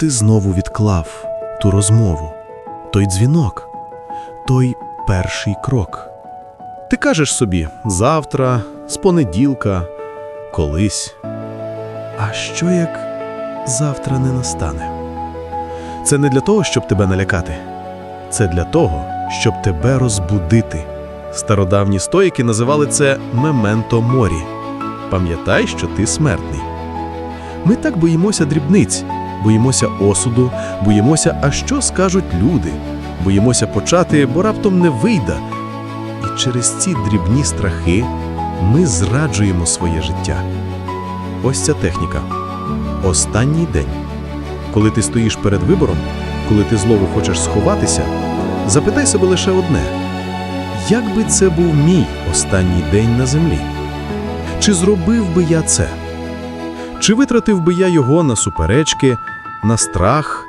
ти знову відклав ту розмову, той дзвінок, той перший крок. Ти кажеш собі завтра, з понеділка, колись. А що як завтра не настане? Це не для того, щоб тебе налякати. Це для того, щоб тебе розбудити. Стародавні стоїки називали це мементо морі. Пам'ятай, що ти смертний. Ми так боїмося дрібниць, боїмося осуду, боїмося, а що скажуть люди, боїмося почати, бо раптом не вийде. І через ці дрібні страхи ми зраджуємо своє життя. Ось ця техніка. Останній день. Коли ти стоїш перед вибором, коли ти знову хочеш сховатися, запитай себе лише одне: як би це був мій останній день на землі? Чи зробив би я це? Чи витратив би я його на суперечки, на страх,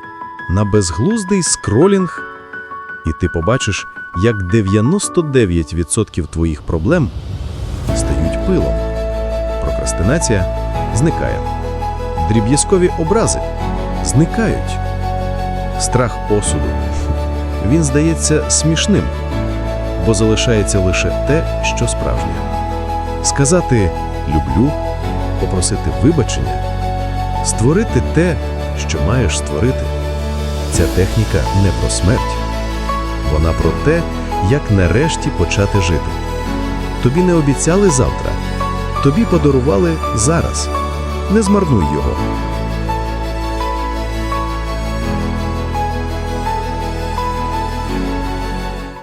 на безглуздий скролінг? І ти побачиш, як 99% твоїх проблем стають пилом. Прокрастинація зникає. Дріб'язкові образи зникають. Страх осуду. Він здається смішним, бо залишається лише те, що справжнє. Сказати люблю, попросити вибачення, створити те, що маєш створити. Ця техніка не про смерть, вона про те, як нарешті почати жити. Тобі не обіцяли завтра, тобі подарували зараз. Не змарнуй його.